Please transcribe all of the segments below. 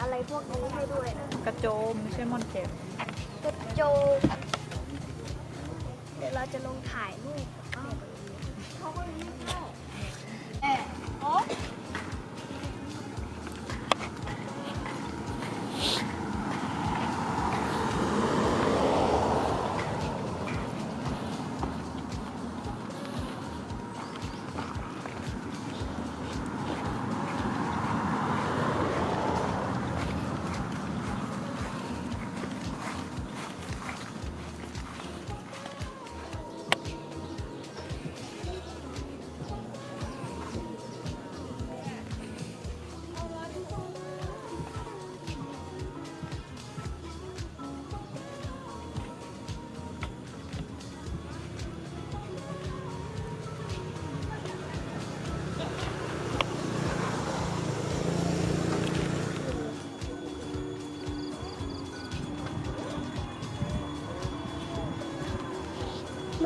อะไรพวกนี้ให้ด้วยนะกระโจมไม่ใช่มอนเจ็บกระโจมเดี๋ยวเราจะลงถ่ายรูปเขาก็มีเข้าเออโอ๊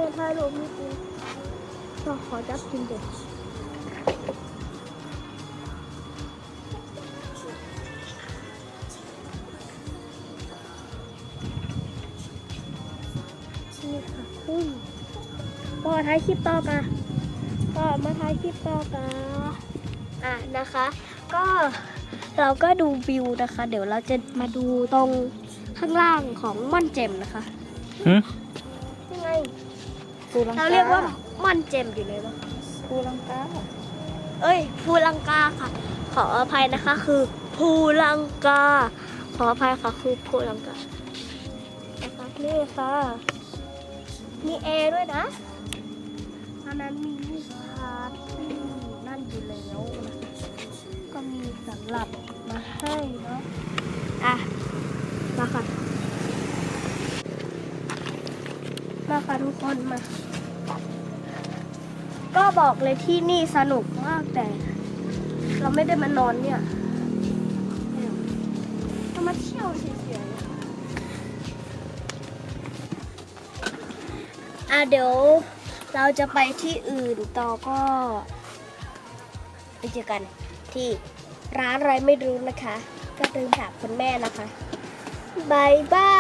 ม่ถ่ายรูปไม่กินก็ขอจับกินเด็กนี่ค่ะคุณก็ถ่ายคลิปต่อกันก็มาถ่ายคลิปต่อกันอะนะคะ ก็เราก็ดูวิวนะคะ เดี๋ยวเราจะมาดูตรงข้างล่างของม่อนเจมนะคะหืมยังไง ภูลังกาเราเรียกว่าม่อนเจมอยู่เลยปะภูลังกา เอ้ยภูลังกาค่ะ ขออภัยนะคะ คือภูลังกา ขออภัยค่ะคือภูลังกานะคะนี่ค่ะ มีแอร์ด้วยนะอันนั้นมีลูกค้าที่นั่นอยู่แล้วนะก็มีสำหรับมาให้เนาะอะมาค่ะ มาค่ะทุกคนมา ก็บอกเลยที่นี่สนุกมากแต่ เราไม่ได้มานอนเนี่ยเรามาเที่ยวเฉยๆอะเดี๋ยวเราจะไปที่อื่นต่อก็ไปเจอกันที่ร้านอะไรไม่รู้นะคะ ก็เดินถามคุณแม่นะคะบายบา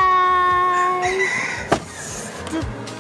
ย yaptı.